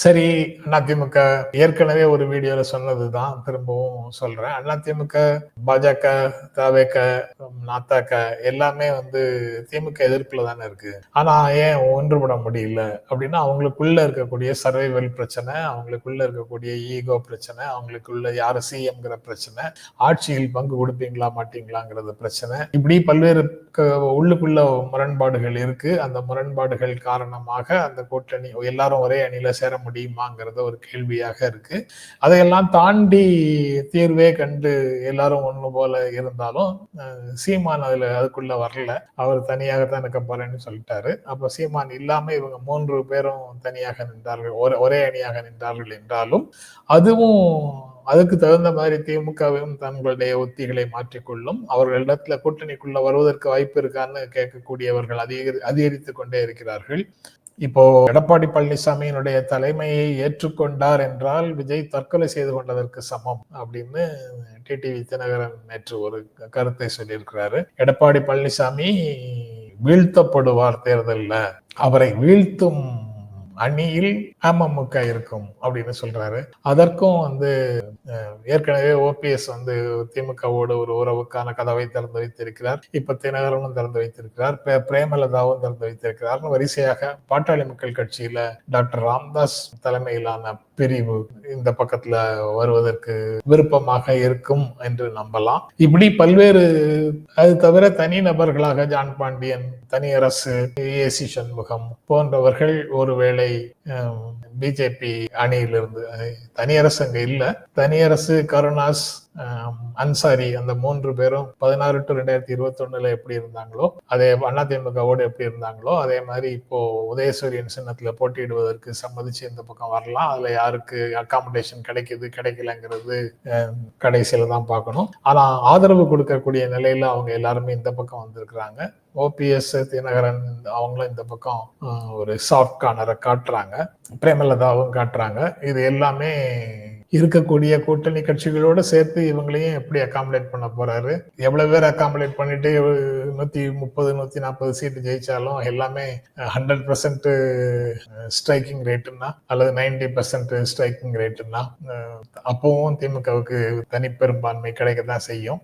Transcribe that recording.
சரி அதிமுக ஏற்கனவே ஒரு வீடியோல சொன்னதுதான் திரும்பவும் சொல்றேன். அதிமுக பாஜக தவேக நாத்தாக்க எல்லாமே வந்து திமுக எதிர்ப்புல தானே இருக்கு. ஆனா ஏன் ஒன்றுபட முடியல அப்படின்னா அவங்களுக்குள்ள இருக்கக்கூடிய சர்வைவல் பிரச்சனை அவங்களுக்குள்ள இருக்கக்கூடிய ஈகோ பிரச்சனை அவங்களுக்குள்ள யாரு சிஎம்ங்கிற பிரச்சனை ஆட்சியில் பங்கு கொடுப்பீங்களா மாட்டீங்களாங்கிறது பிரச்சனை. இப்படி பல்வேறு உள்ளுக்குள்ள முரண்பாடுகள் இருக்கு. அந்த முரண்பாடுகள் காரணமாக அந்த கூட்டணி எல்லாரும் ஒரே அணியில சேர முடியுமாங்கிறது ஒரு கேள்வியாக இருக்கு. அதையெல்லாம் தாண்டி தீர்வே கண்டு எல்லாரும் ஒண்ணு போல இருந்தாலும் சீமான் அதுல அதுக்குள்ள வரல. அவர் தனியாகத்தான் இருக்க போறேன்னு சொல்லிட்டாரு. அப்ப சீமான் இல்லாம இவங்க மூன்று பேரும் தனியாக நின்றார்கள். ஒரே ஒரே அணியாக நின்றார்கள் என்றாலும் அதுவும் அதுக்கு தகுந்த மாதிரி திமுகவும் தங்களுடைய உத்திகளை மாற்றிக்கொள்ளும். அவர்களிடத்துல கூட்டணிக்குள்ள வருவதற்கு வாய்ப்பு இருக்கான்னு கேட்கக்கூடியவர்கள் அதிகரி அதிகரித்து கொண்டே இருக்கிறார்கள். இப்போ எடப்பாடி பழனிசாமியினுடைய தலைமையை ஏற்றுக்கொண்டார் என்றால் விஜய் தற்கொலை செய்து கொண்டதற்கு சமம் அப்படின்னு டிடிவி தினகரன் நேற்று ஒரு கருத்தை சொல்லியிருக்கிறாரு. எடப்பாடி பழனிசாமி வீழ்த்தப்படுவார் தேர்தலில். அவரை வீழ்த்தும் அணியில் அமமுக இருக்கும் அப்படின்னு சொல்றாரு. அதற்கும் வந்து ஏற்கனவே ஓபிஎஸ் வந்து திமுகவோட ஒரு உறவுக்கான கதவை திறந்து வைத்திருக்கிறார். இப்ப தினகரனும் திறந்து வைத்திருக்கிறார். பிரேமலதாவும் திறந்து வைத்திருக்கிறார் வரிசையாக பாட்டாளி மக்கள் கட்சியில டாக்டர் ராம்தாஸ் தலைமையிலான பிரிவு இந்த பக்கத்துல வருவதற்கு விருப்பமாக இருக்கும் என்று நம்பலாம். இப்படி பல்வேறு அது தவிர தனி நபர்களாக John Pandian Thaniyarasu A C Shanmugam போன்றவர்கள் ஒருவேளை பிஜேபி அணியிலிருந்து தனியரசு அங்க இல்ல. தனியரசு கருணாஸ் அன்சாரி அந்த மூன்று பேரும் பதினாறு டு ரெண்டாயிரத்தி இருபத்தி ஒண்ணுல எப்படி இருந்தாங்களோ அதே அதிமுகவோடு எப்படி இருந்தாங்களோ அதே மாதிரி இப்போ உதயசூரியன் சின்னத்துல போட்டியிடுவதற்கு சம்மதிச்சு இந்த பக்கம் வரலாம். அதுல யாருக்கு அகாமடேஷன் கிடைக்குது கிடைக்கலங்கிறது கடைசியில தான் பார்க்கணும். ஆனா ஆதரவு கொடுக்கக்கூடிய நிலையில அவங்க எல்லாருமே இந்த பக்கம் வந்திருக்கிறாங்க. ஓபிஎஸ் தினகரன் அவங்களும் இந்த பக்கம் ஒரு சாஃப்ட் கார்னரை காட்டுறாங்க. பிரேமலதாவும் காட்டுறாங்க. இது எல்லாமே இருக்கக்கூடிய கூட்டணி கட்சிகளோட சேர்த்து இவங்களையும் எப்படி அகாமடேட் பண்ண போறாரு? எவ்வளவு பேர் அகாமடேட் பண்ணிட்டு நூத்தி முப்பது நூத்தி நாற்பது சீட்டு ஜெயிச்சாலும் எல்லாமே ஹண்ட்ரட் பர்சன்ட் ஸ்ட்ரைக்கிங் ரேட்டுன்னா அல்லது நைன்டி பர்சன்ட் ஸ்ட்ரைக்கிங் ரேட்டுன்னா அப்பவும் திமுகவுக்கு தனிப்பெரும்பான்மை கிடைக்க தான் செய்யும்.